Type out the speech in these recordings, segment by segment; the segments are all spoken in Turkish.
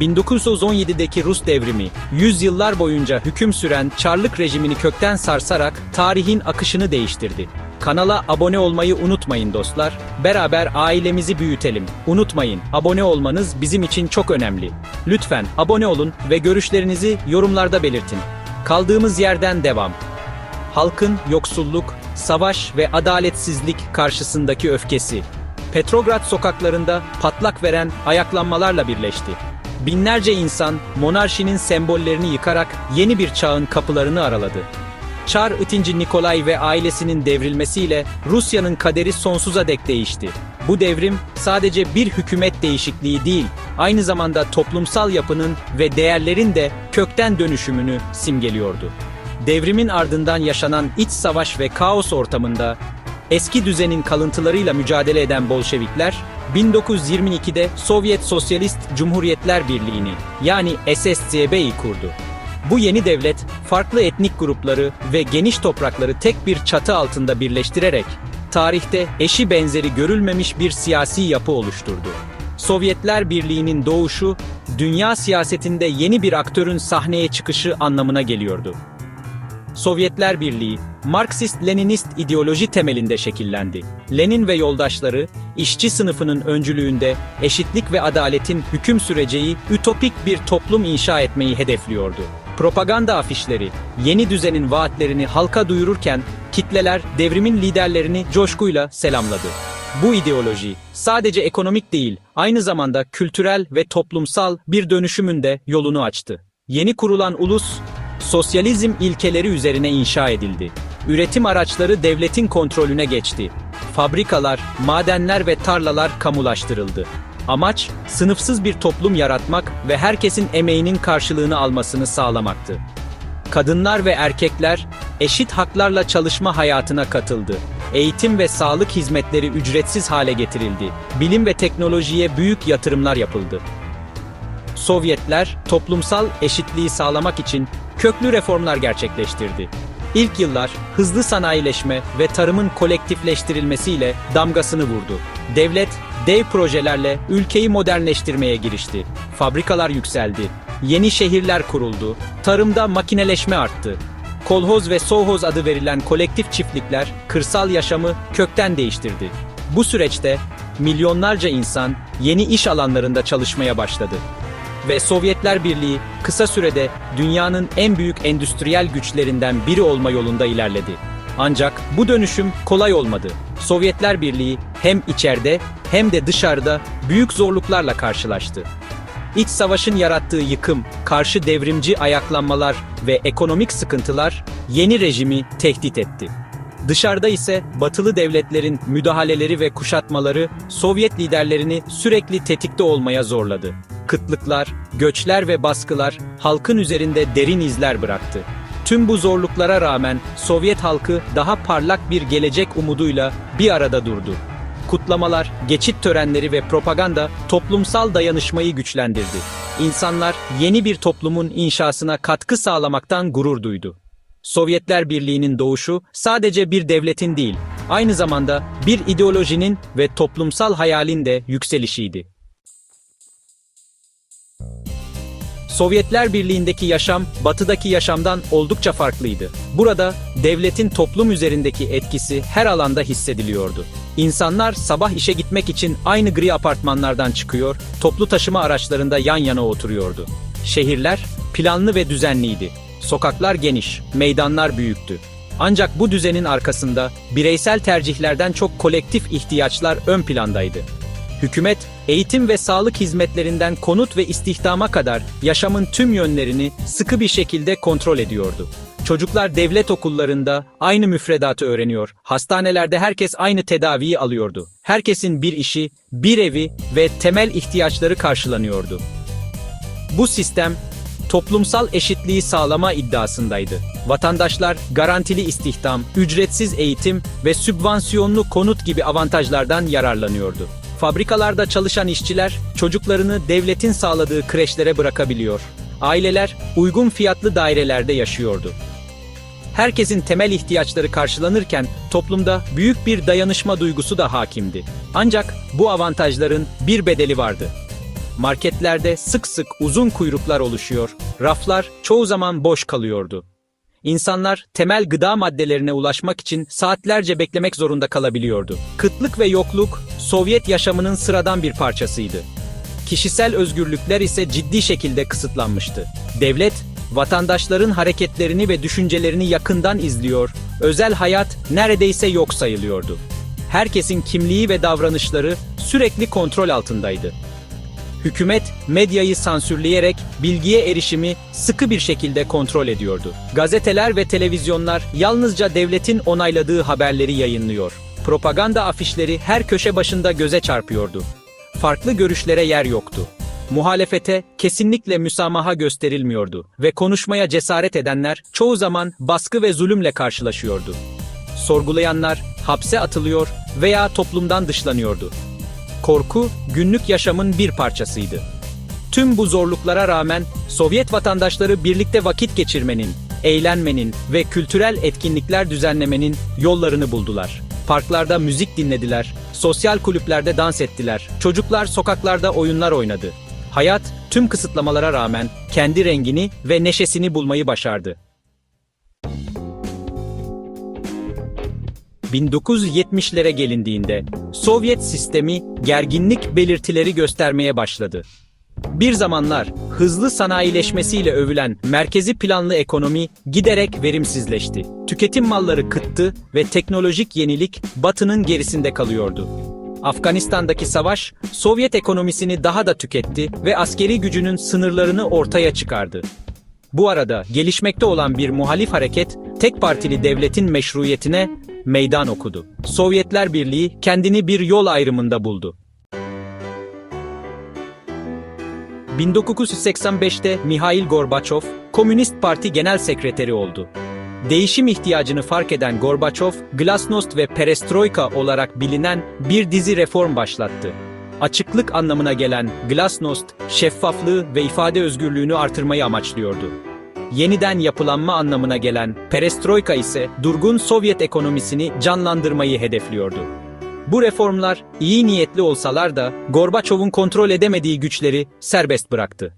1917'deki Rus devrimi, yüzyıllar boyunca hüküm süren Çarlık rejimini kökten sarsarak tarihin akışını değiştirdi. Kanala abone olmayı unutmayın dostlar. Beraber ailemizi büyütelim. Unutmayın, abone olmanız bizim için çok önemli. Lütfen abone olun ve görüşlerinizi yorumlarda belirtin. Kaldığımız yerden devam. Halkın yoksulluk, savaş ve adaletsizlik karşısındaki öfkesi. Petrograd sokaklarında patlak veren ayaklanmalarla birleşti. Binlerce insan monarşinin sembollerini yıkarak yeni bir çağın kapılarını araladı. Çar 2. Nikolay ve ailesinin devrilmesiyle Rusya'nın kaderi sonsuza dek değişti. Bu devrim sadece bir hükümet değişikliği değil, aynı zamanda toplumsal yapının ve değerlerin de kökten dönüşümünü simgeliyordu. Devrimin ardından yaşanan iç savaş ve kaos ortamında eski düzenin kalıntılarıyla mücadele eden Bolşevikler 1922'de Sovyet Sosyalist Cumhuriyetler Birliği'ni yani SSCB'yi kurdu. Bu yeni devlet farklı etnik grupları ve geniş toprakları tek bir çatı altında birleştirerek tarihte eşi benzeri görülmemiş bir siyasi yapı oluşturdu. Sovyetler Birliği'nin doğuşu dünya siyasetinde yeni bir aktörün sahneye çıkışı anlamına geliyordu. Sovyetler Birliği, Marksist-Leninist ideoloji temelinde şekillendi. Lenin ve yoldaşları, işçi sınıfının öncülüğünde eşitlik ve adaletin hüküm süreceği ütopik bir toplum inşa etmeyi hedefliyordu. Propaganda afişleri, yeni düzenin vaatlerini halka duyururken, kitleler devrimin liderlerini coşkuyla selamladı. Bu ideoloji sadece ekonomik değil, aynı zamanda kültürel ve toplumsal bir dönüşümün de yolunu açtı. Yeni kurulan ulus, sosyalizm ilkeleri üzerine inşa edildi. Üretim araçları devletin kontrolüne geçti. Fabrikalar, madenler ve tarlalar kamulaştırıldı. Amaç, sınıfsız bir toplum yaratmak ve herkesin emeğinin karşılığını almasını sağlamaktı. Kadınlar ve erkekler eşit haklarla çalışma hayatına katıldı. Eğitim ve sağlık hizmetleri ücretsiz hale getirildi. Bilim ve teknolojiye büyük yatırımlar yapıldı. Sovyetler toplumsal eşitliği sağlamak için köklü reformlar gerçekleştirdi. İlk yıllar hızlı sanayileşme ve tarımın kolektifleştirilmesiyle damgasını vurdu. Devlet dev projelerle ülkeyi modernleştirmeye girişti. Fabrikalar yükseldi. Yeni şehirler kuruldu. Tarımda makineleşme arttı. Kolhoz ve Sovhoz adı verilen kolektif çiftlikler kırsal yaşamı kökten değiştirdi. Bu süreçte milyonlarca insan yeni iş alanlarında çalışmaya başladı ve Sovyetler Birliği kısa sürede dünyanın en büyük endüstriyel güçlerinden biri olma yolunda ilerledi. Ancak bu dönüşüm kolay olmadı. Sovyetler Birliği hem içeride hem de dışarıda büyük zorluklarla karşılaştı. İç savaşın yarattığı yıkım, karşı devrimci ayaklanmalar ve ekonomik sıkıntılar yeni rejimi tehdit etti. Dışarıda ise batılı devletlerin müdahaleleri ve kuşatmaları Sovyet liderlerini sürekli tetikte olmaya zorladı. Kıtlıklar, göçler ve baskılar halkın üzerinde derin izler bıraktı. Tüm bu zorluklara rağmen Sovyet halkı daha parlak bir gelecek umuduyla bir arada durdu. Kutlamalar, geçit törenleri ve propaganda toplumsal dayanışmayı güçlendirdi. İnsanlar yeni bir toplumun inşasına katkı sağlamaktan gurur duydu. Sovyetler Birliği'nin doğuşu sadece bir devletin değil, aynı zamanda bir ideolojinin ve toplumsal hayalin de yükselişiydi. Sovyetler Birliği'ndeki yaşam, batıdaki yaşamdan oldukça farklıydı. Burada devletin toplum üzerindeki etkisi her alanda hissediliyordu. İnsanlar sabah işe gitmek için aynı gri apartmanlardan çıkıyor, toplu taşıma araçlarında yan yana oturuyordu. Şehirler planlı ve düzenliydi. Sokaklar geniş, meydanlar büyüktü. Ancak bu düzenin arkasında bireysel tercihlerden çok kolektif ihtiyaçlar ön plandaydı. Hükümet, eğitim ve sağlık hizmetlerinden konut ve istihdama kadar yaşamın tüm yönlerini sıkı bir şekilde kontrol ediyordu. Çocuklar devlet okullarında aynı müfredatı öğreniyor. Hastanelerde herkes aynı tedaviyi alıyordu. Herkesin bir işi, bir evi ve temel ihtiyaçları karşılanıyordu. Bu sistem toplumsal eşitliği sağlama iddiasındaydı. Vatandaşlar garantili istihdam, ücretsiz eğitim ve sübvansiyonlu konut gibi avantajlardan yararlanıyordu. Fabrikalarda çalışan işçiler çocuklarını devletin sağladığı kreşlere bırakabiliyor. Aileler uygun fiyatlı dairelerde yaşıyordu. Herkesin temel ihtiyaçları karşılanırken toplumda büyük bir dayanışma duygusu da hakimdi. Ancak bu avantajların bir bedeli vardı. Marketlerde sık sık uzun kuyruklar oluşuyor, raflar çoğu zaman boş kalıyordu. İnsanlar temel gıda maddelerine ulaşmak için saatlerce beklemek zorunda kalabiliyordu. Kıtlık ve yokluk Sovyet yaşamının sıradan bir parçasıydı. Kişisel özgürlükler ise ciddi şekilde kısıtlanmıştı. Devlet, vatandaşların hareketlerini ve düşüncelerini yakından izliyor, özel hayat neredeyse yok sayılıyordu. Herkesin kimliği ve davranışları sürekli kontrol altındaydı. Hükümet, medyayı sansürleyerek bilgiye erişimi sıkı bir şekilde kontrol ediyordu. Gazeteler ve televizyonlar yalnızca devletin onayladığı haberleri yayınlıyor. Propaganda afişleri her köşe başında göze çarpıyordu. Farklı görüşlere yer yoktu. Muhalefete kesinlikle müsamaha gösterilmiyordu ve konuşmaya cesaret edenler çoğu zaman baskı ve zulümle karşılaşıyordu. Sorgulayanlar hapse atılıyor veya toplumdan dışlanıyordu. Korku günlük yaşamın bir parçasıydı. Tüm bu zorluklara rağmen Sovyet vatandaşları birlikte vakit geçirmenin, eğlenmenin ve kültürel etkinlikler düzenlemenin yollarını buldular. Parklarda müzik dinlediler, sosyal kulüplerde dans ettiler, çocuklar sokaklarda oyunlar oynadı. Hayat tüm kısıtlamalara rağmen kendi rengini ve neşesini bulmayı başardı. 1970'lere gelindiğinde Sovyet sistemi gerginlik belirtileri göstermeye başladı. Bir zamanlar hızlı sanayileşmesiyle övülen merkezi planlı ekonomi giderek verimsizleşti. Tüketim malları kıttı ve teknolojik yenilik Batı'nın gerisinde kalıyordu. Afganistan'daki savaş Sovyet ekonomisini daha da tüketti ve askeri gücünün sınırlarını ortaya çıkardı. Bu arada gelişmekte olan bir muhalif hareket tek partili devletin meşruiyetine meydan okudu. Sovyetler Birliği kendini bir yol ayrımında buldu. 1985'te Mihail Gorbaçov, Komünist Parti Genel Sekreteri oldu. Değişim ihtiyacını fark eden Gorbaçov, Glasnost ve Perestroika olarak bilinen bir dizi reform başlattı. Açıklık anlamına gelen Glasnost, şeffaflığı ve ifade özgürlüğünü artırmayı amaçlıyordu. Yeniden yapılanma anlamına gelen Perestroika ise durgun Sovyet ekonomisini canlandırmayı hedefliyordu. Bu reformlar iyi niyetli olsalar da Gorbaçov'un kontrol edemediği güçleri serbest bıraktı.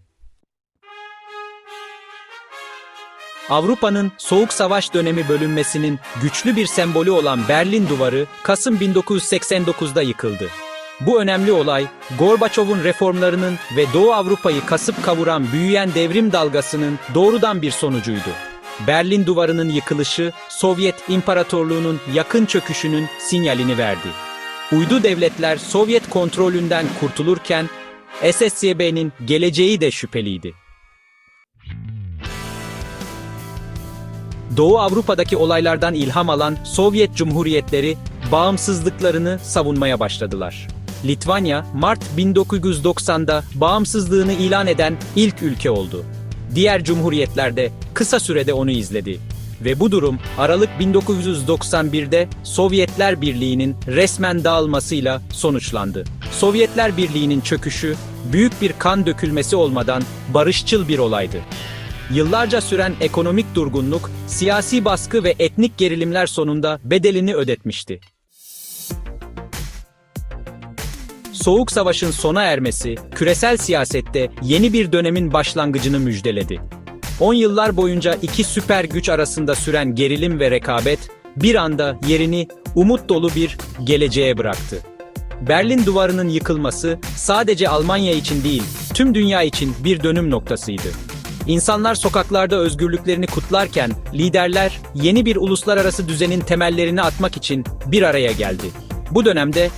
Avrupa'nın Soğuk Savaş dönemi bölünmesinin güçlü bir sembolü olan Berlin Duvarı Kasım 1989'da yıkıldı. Bu önemli olay, Gorbaçov'un reformlarının ve Doğu Avrupa'yı kasıp kavuran büyüyen devrim dalgasının doğrudan bir sonucuydu. Berlin Duvarı'nın yıkılışı, Sovyet İmparatorluğu'nun yakın çöküşünün sinyalini verdi. Uydu devletler Sovyet kontrolünden kurtulurken, SSCB'nin geleceği de şüpheliydi. Doğu Avrupa'daki olaylardan ilham alan Sovyet Cumhuriyetleri bağımsızlıklarını savunmaya başladılar. Litvanya, Mart 1990'da bağımsızlığını ilan eden ilk ülke oldu. Diğer cumhuriyetler de kısa sürede onu izledi. Ve bu durum Aralık 1991'de Sovyetler Birliği'nin resmen dağılmasıyla sonuçlandı. Sovyetler Birliği'nin çöküşü büyük bir kan dökülmesi olmadan barışçıl bir olaydı. Yıllarca süren ekonomik durgunluk, siyasi baskı ve etnik gerilimler sonunda bedelini ödetmişti. Soğuk Savaş'ın sona ermesi, küresel siyasette yeni bir dönemin başlangıcını müjdeledi. 10 yıllar boyunca iki süper güç arasında süren gerilim ve rekabet, bir anda yerini umut dolu bir geleceğe bıraktı. Berlin Duvarı'nın yıkılması sadece Almanya için değil, tüm dünya için bir dönüm noktasıydı. İnsanlar sokaklarda özgürlüklerini kutlarken liderler yeni bir uluslararası düzenin temellerini atmak için bir araya geldi. Bu dönemde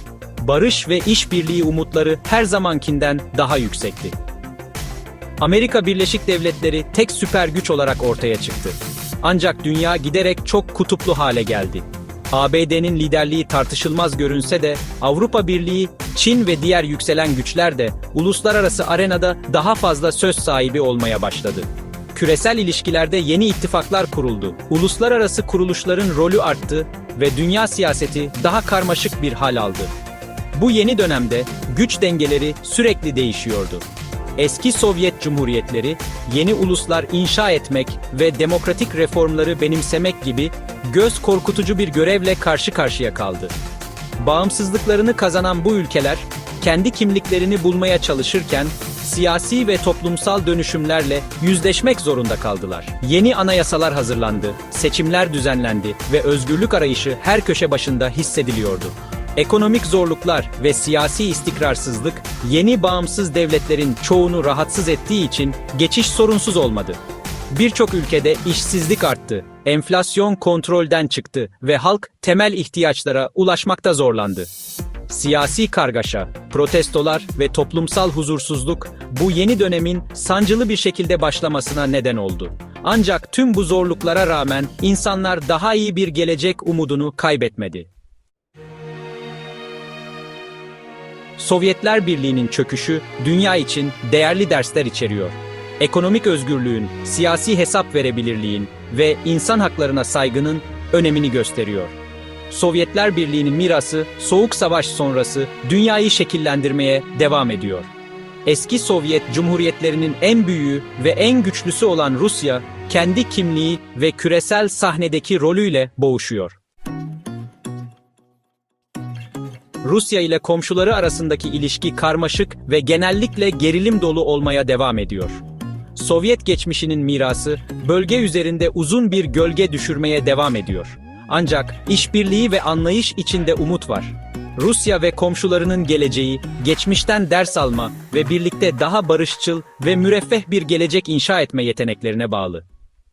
barış ve işbirliği umutları her zamankinden daha yüksekti. Amerika Birleşik Devletleri tek süper güç olarak ortaya çıktı. Ancak dünya giderek çok kutuplu hale geldi. ABD'nin liderliği tartışılmaz görünse de Avrupa Birliği, Çin ve diğer yükselen güçler de uluslararası arenada daha fazla söz sahibi olmaya başladı. Küresel ilişkilerde yeni ittifaklar kuruldu. Uluslararası kuruluşların rolü arttı ve dünya siyaseti daha karmaşık bir hal aldı. Bu yeni dönemde güç dengeleri sürekli değişiyordu. Eski Sovyet Cumhuriyetleri yeni uluslar inşa etmek ve demokratik reformları benimsemek gibi göz korkutucu bir görevle karşı karşıya kaldı. Bağımsızlıklarını kazanan bu ülkeler kendi kimliklerini bulmaya çalışırken siyasi ve toplumsal dönüşümlerle yüzleşmek zorunda kaldılar. Yeni anayasalar hazırlandı, seçimler düzenlendi ve özgürlük arayışı her köşe başında hissediliyordu. Ekonomik zorluklar ve siyasi istikrarsızlık yeni bağımsız devletlerin çoğunu rahatsız ettiği için geçiş sorunsuz olmadı. Birçok ülkede işsizlik arttı, enflasyon kontrolden çıktı ve halk temel ihtiyaçlara ulaşmakta zorlandı. Siyasi kargaşa, protestolar ve toplumsal huzursuzluk bu yeni dönemin sancılı bir şekilde başlamasına neden oldu. Ancak tüm bu zorluklara rağmen insanlar daha iyi bir gelecek umudunu kaybetmedi. Sovyetler Birliği'nin çöküşü dünya için değerli dersler içeriyor. Ekonomik özgürlüğün, siyasi hesap verebilirliğin ve insan haklarına saygının önemini gösteriyor. Sovyetler Birliği'nin mirası Soğuk Savaş sonrası dünyayı şekillendirmeye devam ediyor. Eski Sovyet Cumhuriyetlerinin en büyüğü ve en güçlüsü olan Rusya, kendi kimliği ve küresel sahnedeki rolüyle boğuşuyor. Rusya ile komşuları arasındaki ilişki karmaşık ve genellikle gerilim dolu olmaya devam ediyor. Sovyet geçmişinin mirası bölge üzerinde uzun bir gölge düşürmeye devam ediyor. Ancak işbirliği ve anlayış içinde umut var. Rusya ve komşularının geleceği, geçmişten ders alma ve birlikte daha barışçıl ve müreffeh bir gelecek inşa etme yeteneklerine bağlı.